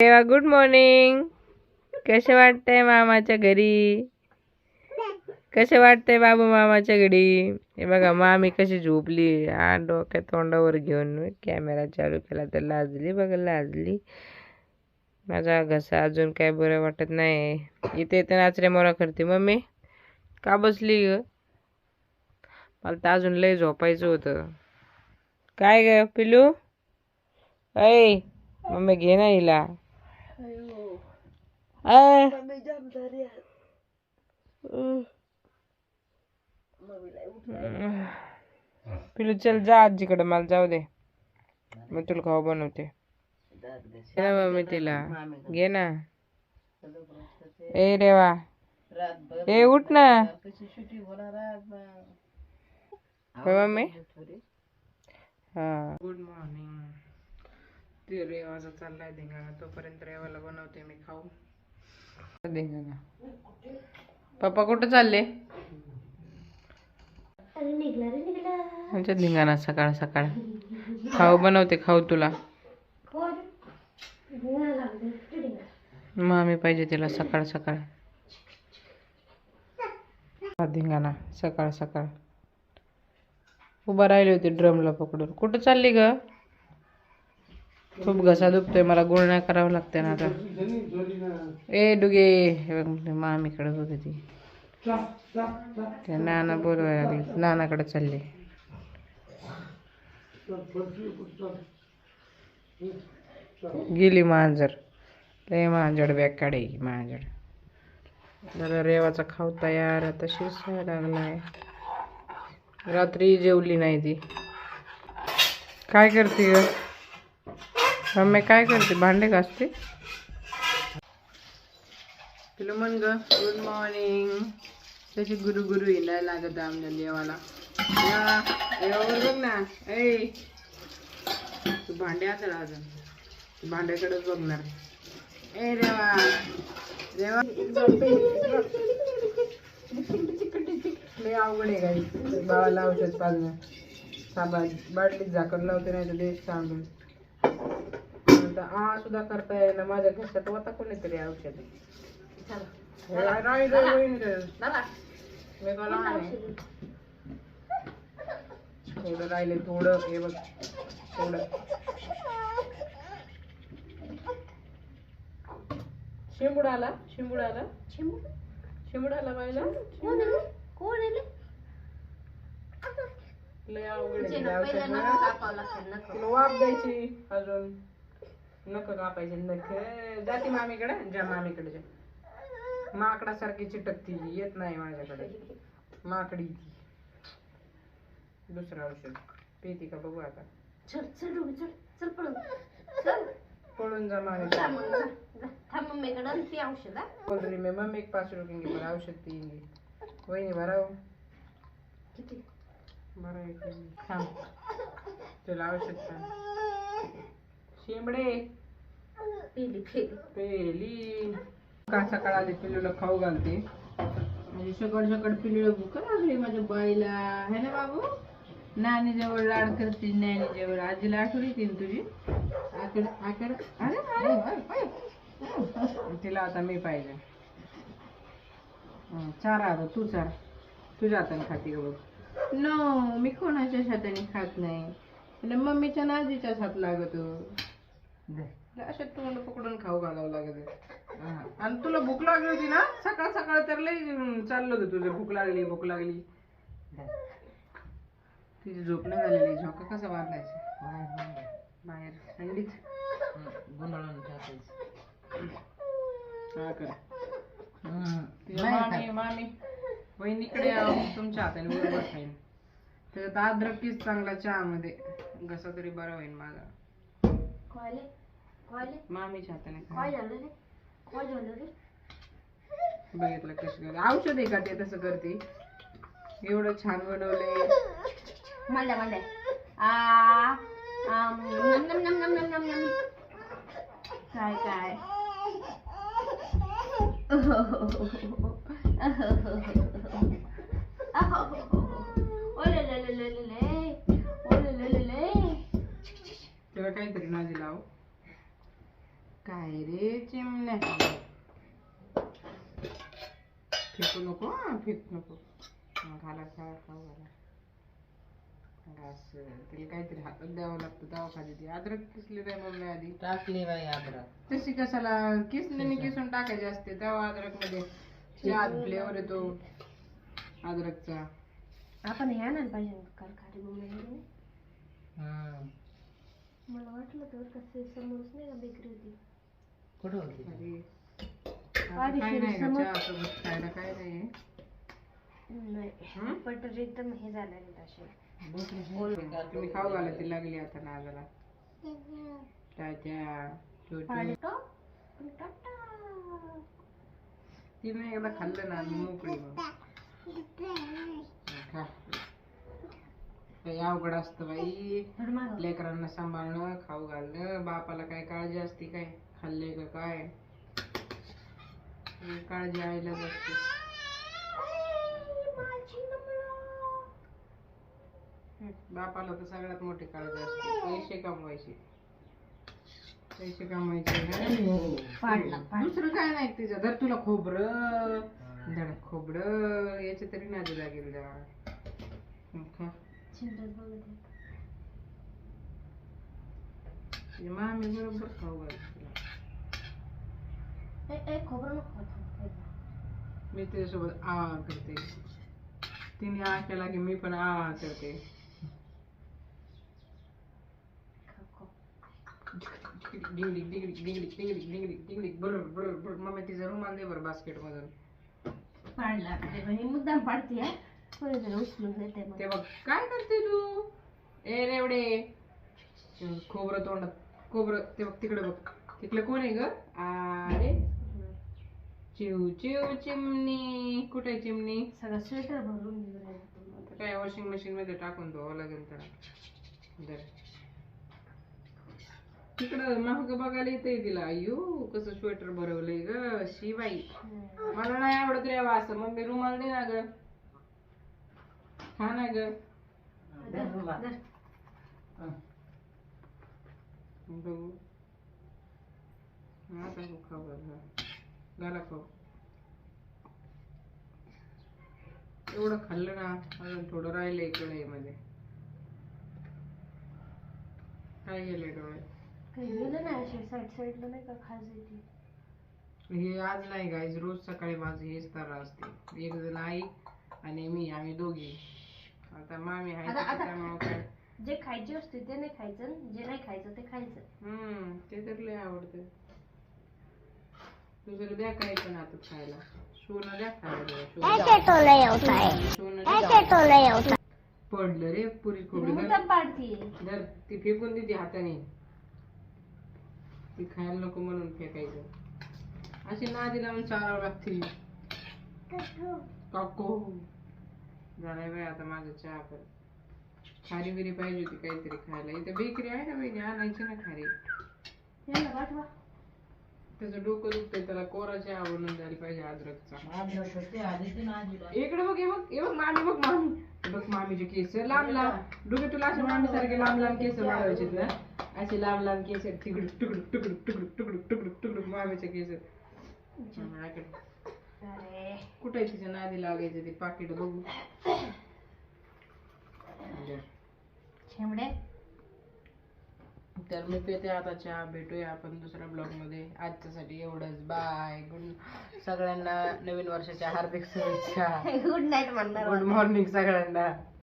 तेव्हा good morning कसे वाटतंय मामाच्या घरी? कसे वाटतंय बाबू मामाच्या घरी? हे बघा मामी कशी झोपली. हा डोक्या तोंडावर घेऊन कॅमेरा चालू केला तर लाजली बघा लाजली. माझा घसा अजून काय बरं वाटत नाही. इथे तर नाचरे मोरा करते मम्मी. का बसली ग? मला तर अजून लय झोपायचं होतं. काय ग पिलू ऐ मम्मी घे ना हिला. पिलू चल जा आजीकडे मला जाऊ दे मग तुला खाऊ बनवते घे ना मम्मी तिला घे ना ए रेवा ए उठ ना. मम्मी? हा. गुड मॉर्निंग ते रेवाचा चाललाय धिंगाणा. तोपर्यंत रेवाला बनवते मी खाऊ. पप्पा कुठं चालले? आमच्या धिंगाणा सकाळ सकाळ. खाऊ बनवते खाऊ तुला. मामी पाहिजे तिला सकाळ सकाळ. धिंगाणा सकाळ सकाळ. उभा राहिली होती ड्रमला पकडून. कुठं चालली ग? खूप घसा दुखतोय मला गुळण्या करावं लागते ना आता. ए डुगे हे बघ मामीकडे बघ ती. त्या नाना बोलवायला लागली. नानाकडे चालले. गेली मांजर. लय मांजड बॅग काढे मांजड जरा रेवाचा खाऊ तयार आता शिजायला लागलाय. रात्री जेवली नाही ती. काय करते ग? मम्मी काय करते? भांडे घासते? हॅलो म्हण गुड मॉर्निंग तशी गुरु गुरु येणार लागत आमच्या देवाला. देवावर बघ ना. ऐ तू भांडे आता अजून तू भांड्याकडेच बघणार. ए देवा. देवा. लय अवघड आहे काही बाळाला औषध पाजणं. साबा बाटलीत झाकण लावते नाही तर देश सांगून आता आ सुद्धा करता येईना माझ्या घशात होता कोणीतरी औषध. राणी गं, वहिनी गं. मी का लहान आहे? थोडं राहिले थोडं हे बघ थोडं. शिंबूड आला शिंबूड आला. शिंबूड? आला लय अवघड आहे ना. तुला वाफ द्यायची अजून. नख कापायचे नख. जाते मामीकडे जा मामीकडे जा. माकडासारखी चिटकती येत नाही माझ्याकडे. माकडी ती. दुसरं औषध. पिती का बघू आता. पळून. जा मामी. बोल रही मैं मम्मी के पास रुकेंगे पर औषध पियेंगे वही भराओ बरं आहे की. थांब. तुला औषध थांब शिंबडे पेली का सकाळ आधी पिल्लूला खाऊ घालते? म्हणजे सकाळ सकाळ पिल्लूला भूक लागली माझ्या बाईला. है ना बाबू? नानी जवळ लाड करते नानी जवळ. आजीला आठवण येते ना तुझी? आकड आकड. अरे अरे, अरे, अरे. तिला आता मी पाहिजे चार आता तू चार. तुझ्या हाताने खाते का बघ? नो मी कोणाच्याच हाताने खात नाही. आणि मम्मीच्या नाजीच्याच हात लागतो. अशा तुम्हाला पकडून खाऊ घालावं लागत हा. आणि तुला भूक लागली होती ना? सकाळ सकाळ तर लई चाललं होतं तुझं. भूक लागली भूक लागली. तिची झोप नाही झालेली. झोका कसा बांधायचा? बाहेर थंडीत. गुंडाळून हा कर. मामी मामी. वहिनीकडे अं, तुमच्या हाताने बरोबर खाईन त्याच्यात अद्रकीच चांगला चहामध्ये. घसा तरी बरा होईल माझा. मामीच्या हाताने खाईन. बघितलं कशी करते औषध आहे का ते तसं करते एवढं छान बनवलंय काय काय त्याला काहीतरी नाजी लाव काय रे चिमण्या. फेकू नको हं, फेकू नको. हं, घाला खाऊ घाला. असं तिला काहीतरी हातात द्यावं लागतं दवाखाली ती अद्रक किसली नाही मम्मी आधी. टाकली बाई अद्रक. तशी कशाला किसण्याने किसून टाकायची असते? तेव्हा अद्रकमध्ये छान फ्लेवर येतो. अद्रकचा. आपण हे आणायला पाहिजे काल मम्मी हम्म. मला वाटलं तर कसं समोरच नाही का बेकरी होती. कुठं होती? अरे. आधी काय नाही समोर- का चहा सोबत खायला काय नाही. नाही हं? बटर एकदम हे झालेलं असे. तुम्ही खाऊ घाला ती लागली आता नागाला तात्या छोटी? तिने एकदा खाल्लं ना मोकळी मग. खा. काही अवघड असतं बाई. लेकरांना सांभाळणं खाऊ घालणं बापाला काय काळजी असते काय? खाल्ले का काय? काळजी आईलाच असते बापाला तर सगळ्यात मोठी काळजी असते. पैसे कमवायचे. पैसे कमवायचे. दुसरं काय नाही तिचं. धर तुला खोबरं धड खोबरं याचे तरी नादी लागेल जरा खा. मामी बरोबर खाऊ खोबरं नको. मी त्याच्यासोबत आ करते तिने आ केला की मी पण आ करते. डिंगली डिंगली डिंगली डिंगली डिंगली डिंगली बरोबर बरोबर मम्मी तिचा रुमाल दे बरं बास्केट मधून पाडला हे मुद्दाम पाडते कोणीतरी उचलून देते मग. ते बघ काय करते तू? ए रेवडे खोबरं तोंडात खोबरं ते बघ तिकडे बघ. तिकडे कोण आहे ग? अरे. चिव चिव चिमणी. कुठे चिमणी? सगळं स्वेटर भरून घेऊन राहिला आता काय वॉशिंग मशीन मध्ये टाकून धुवावं लागेल त्याला. दर तिकडं महाग बघायला येते तिला. अयो कसं स्वेटर भरवलंय ग शिवाई. मला नाही आवडत रे असं. मग मी रुमाल दे ना ग. हा ना ग. बघू. हा घाल, खाऊ एवढं खाल्लं ना अजून थोडं राहिलंय कढईमध्ये काय गेलंय डोळे? काही गेलं नाही असे साईड साईडला नाही का खास येते. हे आज नाही गाईज रोज सकाळी माझं हेच तारा असते. एक जण आई आणि मी आम्ही दोघी. आता मामी आहे आता- आता- काय? जे खायचे असते ते नाही खायचं जे नाही खायचं ते खायचं. हम्म ते तर लय आवडतं. दुसरं द्या काय पण आता खायला. सोनं द्या खायला सोनं. द्या. पडलं रे पुरी खोबरी पाडते. धर ती फेकून देते हाताने. ती खायला नको म्हणून फेकायचं. अशी नादी लावून चारावं लागते काको. झालाय बाई आता माझं चहा पण. खारी बिरी पाहिजे होती काहीतरी खायला. इथे बेकरी आहे ना बहिणी आणायची ना खारी. यांना पाठवा. त्याचं डोकं दुखतंय त्याला कोरा चहा बनवून द्यायला पाहिजे अद्रकचा. अद्रक होते आधी ती नाजीला इकडे बघ हे बघ हे बघ मामी बघ मामी. बघ मामीचे केस. लांब लांब. डोके तुला असे मामी सारखे लांब लांब केस वाढवायचे ना? असे लांब लांब केस तिकडे तुकडुक तुकडुक तुकडुक तुकडुक तुकडुक तुकडुक मामीचे केस अरे कुठे तिच्या नादी लागायचे ते पाकिट बघू? तर मी पेते आता चहा भेटूया आपण दुसऱ्या ब्लॉगमध्ये आजच्यासाठी एवढंच. बाय. गुड सगळ्यांना नवीन वर्षाच्या हार्दिक शुभेच्छा. गुड नाईट म्हणणार गुड मॉर्निंग सगळ्यांना.